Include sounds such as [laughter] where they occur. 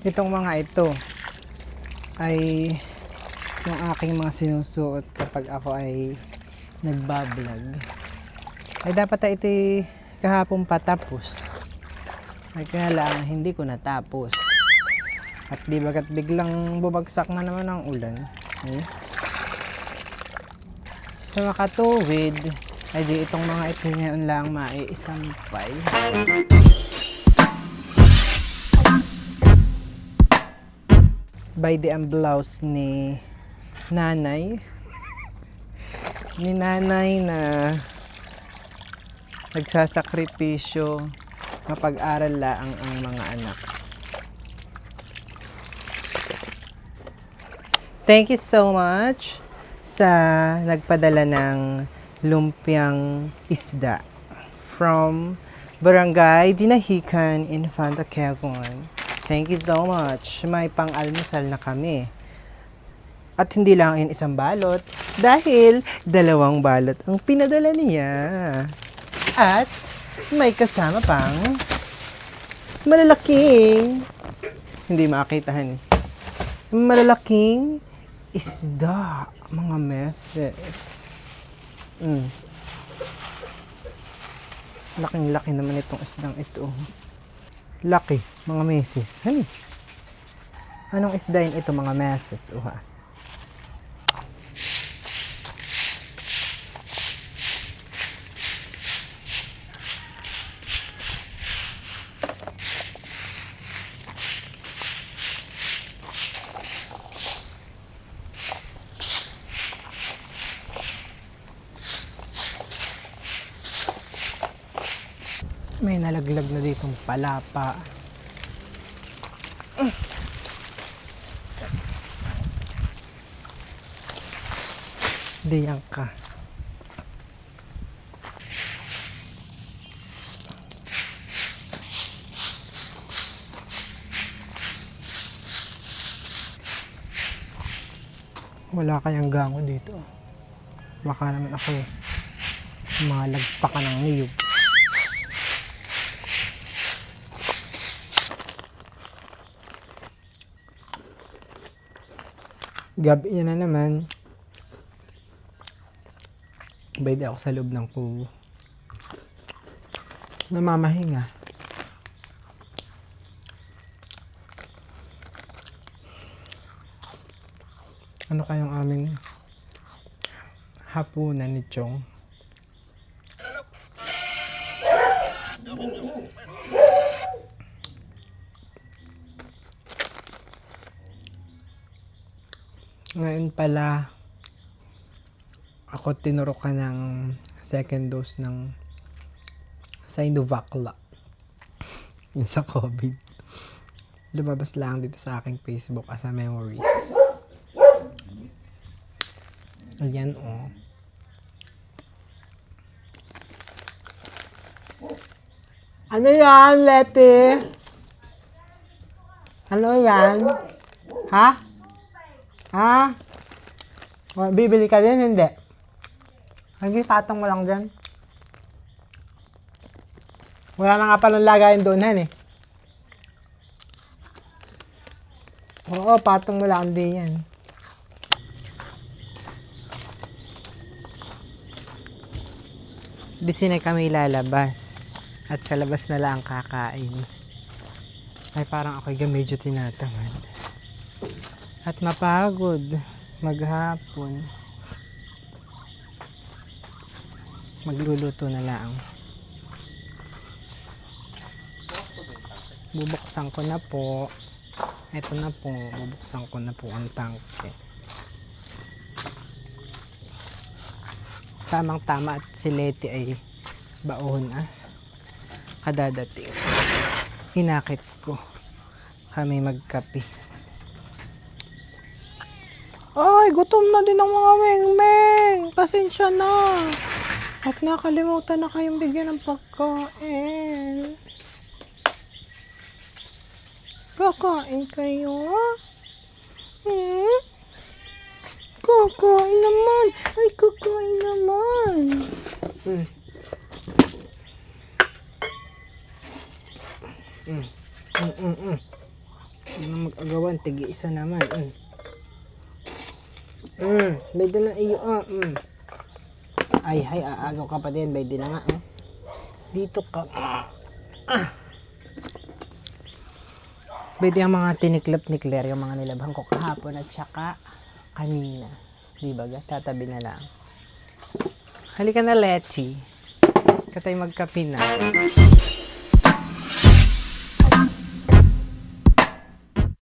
Itong mga ito ay yung aking mga sinusuot kapag ako ay nagbablog. Ay dapat ay ito kahapon patapos. Ay kaya lang hindi ko natapos. At di bagat biglang bubagsak na naman ang ulan. Eh? Sa makatuwid, ay di itong mga ito ngayon lang maiisampay. By the ang blouse ni nanay ni nanay na nagsasakripisyo mapag-aral laang ang mga anak. Thank you so much sa nagpadala ng lumpiang isda from Barangay Dinahican, Infanta Quezon. Thank you so much. May pang-almusal na kami. At hindi lang in isang balot dahil dalawang balot ang pinadala niya. At may kasama pang malalaking hindi makakitahan eh. Malalaking isda, mga meses. Mm. Laking-laki naman itong isdang ito. Laki, mga meses. Hani? Anong isda yun ito, mga meses? Uha. May nalaglag na ditong palapa. Diyan ka. Wala kayang gango dito. Baka naman ako malagpakan ng niyog. Gabi na naman. Bayad ako sa loob ng kubo. Namamahinga. Ano kayong aming hapunan ni Chong? Ngayon pala, ako tinuro ka ng second dose ng Sinovacla. [laughs] Yung sa COVID. Lumabas lang dito sa aking Facebook as a memories. Ayan oh. Ano yan, Leti? Ano yan? Ha? Ha? O, bibili ka din, hindi? Hindi, patong mo lang dyan. Wala na nga palang lagayan doon, han eh. Oo, patong mo lang din yan. Di na kami lalabas. At sa labas na lang kakain. Ay, parang ako'y medyo tinatamad at mapagod maghapon. Magluluto na lang. Bubuksan ko na po. Ito na po, bubuksan ko na po ang tangke. Tamang tama at si Leti ay baon ah. Kadadating. Hinakit ko. Kami magkape. Gutom na din ang mga meng-meng. Pasensya na. At nakalimutan na kayong bigyan ng pagkain. Kakain kayo? Hmm? Kakain naman. Ay, kakain naman. Hmm. Mm. Mm, mm, mm. Na mag-agawan, tigi isa naman. Mm. Mm, pwede na iyo, ah, mm. Ay, hay, aagaw ka pa din, pwede na nga, oh. Dito ka. Ah. Pwede ang mga tiniklop ni Claire, yung mga nilabhan ko kahapon at saka kanina. Di ba? Tatabi na lang. Halika na, Letty. Katay magkape na.